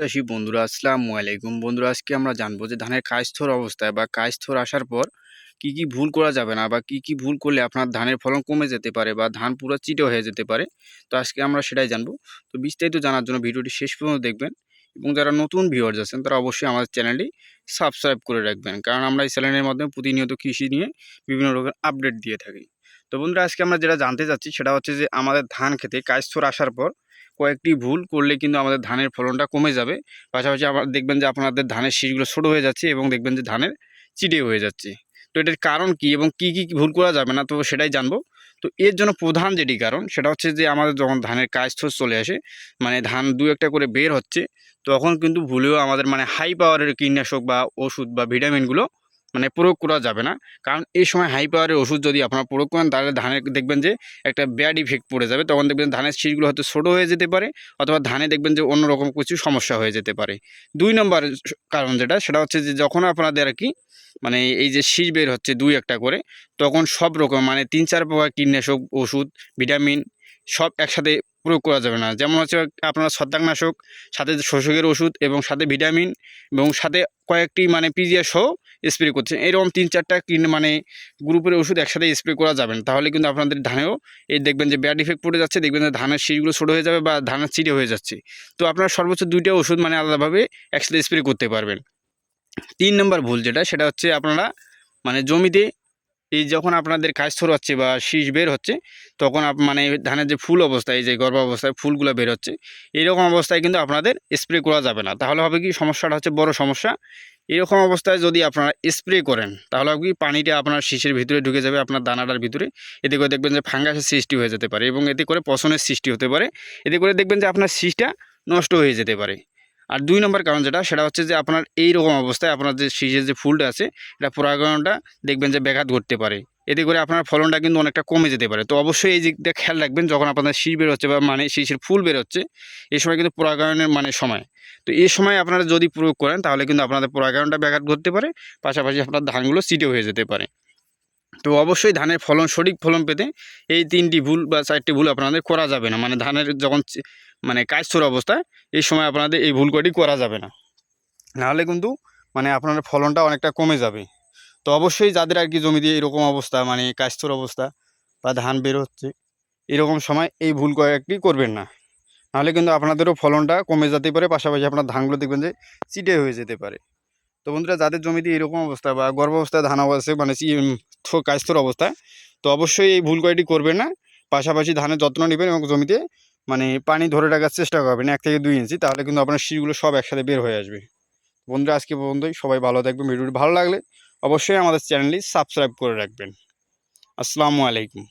চাষি বন্ধুরা, আসসালামু আলাইকুম। বন্ধুরা, আজকে আমরা জানব যে ধানের কায়স্থর অবস্থায় বা কায়স্থর আসার পর কি কি ভুল করা যাবে না বা কি কি ভুল করলে আপনার ধানের ফলন কমে যেতে পারে বা ধান পুরো চিটে হয়ে যেতে পারে। তো আজকে আমরা সেটাই জানব। তো বিস্তারিত জানার জন্য ভিডিওটি শেষ পর্যন্ত দেখবেন এবং যারা নতুন ভিউয়ার্স আছেন, তারা অবশ্যই আমাদের চ্যানেলটি সাবস্ক্রাইব করে রাখবেন। কারণ আমরা এই চ্যানেলের মাধ্যমে প্রতিনিয়ত কৃষি নিয়ে বিভিন্ন রকমের আপডেট দিয়ে থাকি। তো বন্ধুরা, আজকে আমরা যেটা জানতে চাচ্ছি, সেটা হচ্ছে যে আমাদের ধান খেতে কায়স্থর আসার পর কয়েকটি ভুল করলে কিন্তু আমাদের ধানের ফলনটা কমে যাবে। পাশাপাশি আবার দেখবেন যে আপনাদের ধানের শীষগুলো ছোটো হয়ে যাচ্ছে এবং দেখবেন যে ধানের চিটে হয়ে যাচ্ছে। তো এটার কারণ কি এবং কি কি ভুল করা যাবে না, তো সেটাই জানব। তো এর জন্য প্রধান যেটি কারণ, সেটা হচ্ছে যে আমাদের যখন ধানের কাজ কাজস্থ চলে আসে মানে ধান দু একটা করে বের হচ্ছে, তখন কিন্তু ভুলেও আমাদের মানে হাই পাওয়ারের কীটনাশক বা ওষুধ বা ভিটামিনগুলো মানে প্রয়োগ করা যাবে না। কারণ এই সময় হাই পাওয়ারের ওষুধ যদি আপনারা প্রয়োগ করেন, তাহলে ধানের দেখবেন যে একটা ব্যাড ইফেক্ট পড়ে যাবে। তখন দেখবেন ধানের শীষগুলো হয়তো ছোটো হয়ে যেতে পারে অথবা ধানে দেখবেন যে অন্যরকম কিছু সমস্যা হয়ে যেতে পারে। দুই নম্বর কারণ যেটা, সেটা হচ্ছে যে যখন আপনাদের আর কি মানে এই যে শীষ বের হচ্ছে দুই একটা করে, তখন সব রকম মানে তিন চার প্রকার কীটনাশক ওষুধ ভিটামিন সব একসাথে প্রয়োগ করা যাবে না। যেমন হচ্ছে আপনার ছত্রাকনাশক, সাথে শোষকের ওষুধ এবং সাথে ভিটামিন এবং সাথে কয়েকটি মানে পিজিয়া সহ স্প্রে করছেন। এরকম তিন চারটা কিন মানে গ্রুপের ওষুধ একসাথে স্প্রে করা যাবেন তাহলে কিন্তু আপনাদের ধানেও এই দেখবেন যে ব্যাড ইফেক্ট পড়ে যাচ্ছে, দেখবেন যে ধানের শীষগুলো ছোটো হয়ে যাবে বা ধানের চিড়ে হয়ে যাচ্ছে। তো আপনার সর্বোচ্চ দুইটা ওষুধ মানে আলাদাভাবে একসাথে স্প্রে করতে পারবেন। তিন নম্বর ভুল যেটা, সেটা হচ্ছে আপনারা মানে জমিতে এই যখন আপনাদের কাজ হচ্ছে বা শীষ বের হচ্ছে, তখন মানে ধানের যে ফুল অবস্থায় এই যে গর্ভ অবস্থায় ফুলগুলো বের হচ্ছে এইরকম অবস্থায় কিন্তু আপনাদের স্প্রে করা যাবে না। তাহলে হবে কি, সমস্যাটা হচ্ছে বড় সমস্যা। এরকম অবস্থায় যদি আপনারা স্প্রে করেন, তাহলে কি পানিটা আপনার শীষের ভিতরে ঢুকে যাবে, আপনার দানাটার ভিতরে? এতে করে দেখবেন যে ফাঙ্গাসের সৃষ্টি হয়ে যেতে পারে এবং এতে করে পশনের সৃষ্টি হতে পারে। এতে করে দেখবেন যে আপনার শীষটা নষ্ট হয়ে যেতে পারে। আর দুই নম্বর কারণ যেটা, সেটা হচ্ছে যে আপনার এই রকম অবস্থায় আপনার যে শীষের যে ফুলটা আছে, এটা পরাগায়নটা দেখবেন যে ব্যাঘাত ঘটতে পারে। এতে করে আপনার ফলনটা কিন্তু অনেকটা কমে যেতে পারে। তো অবশ্যই এই দিকটা খেয়াল রাখবেন, যখন আপনাদের শীষ বের হচ্ছে বা মানে শীষের ফুল বের হচ্ছে এই সময় কিন্তু পরাগায়নের মানে সময়। তো এই সময় আপনারা যদি প্রয়োগ করেন, তাহলে কিন্তু আপনাদের পরাগায়নটা ব্যাঘাত ঘটতে পারে, পাশাপাশি আপনার ধানগুলো সিটে হয়ে যেতে পারে। তো অবশ্যই ধানের ফলন, সঠিক ফলন পেতে এই তিনটি ভুল বা চারটি ভুল আপনাদের করা যাবে না। মানে ধানের যখন মানে কাজছোর অবস্থায়, এই সময় আপনাদের এই ভুল কটি করা যাবে না। নাহলে কিন্তু মানে আপনার ফলনটা অনেকটা কমে যাবে। তো অবশ্যই যাদের আর কি জমিতে এরকম অবস্থা মানে কাজছোর অবস্থা বা ধান বের হচ্ছে, এরকম সময় এই ভুল কয়েকটি করবেন না। নাহলে কিন্তু আপনাদেরও ফলনটা কমে যেতে পারে, পাশাপাশি আপনার ধানগুলো দেখবেন যে চিটে হয়ে যেতে পারে। তো বন্ধুরা, যাদের জমিতে এরকম অবস্থা বা গর্ভ অবস্থায় ধান আছে মানে কাস্তর অবস্থা, তো অবশ্যই এই ভুল কয়েকটি করবেন না। পাশাপাশি ধানের যত্ন নেবেন এবং জমিতে মানে পানি ধরে রাখার চেষ্টা করবেন এক থেকে দুই ইঞ্চি, তাহলে কিন্তু আপনার শীষগুলো সব একসাথে বের হয়ে আসবে। বন্ধুরা, আজকে বন্ধুই সবাই ভালো থাকবেন। ভিডিওটি ভালো লাগলে অবশ্যই আমাদের চ্যানেলটি সাবস্ক্রাইব করে রাখবেন। আসসালামু আলাইকুম।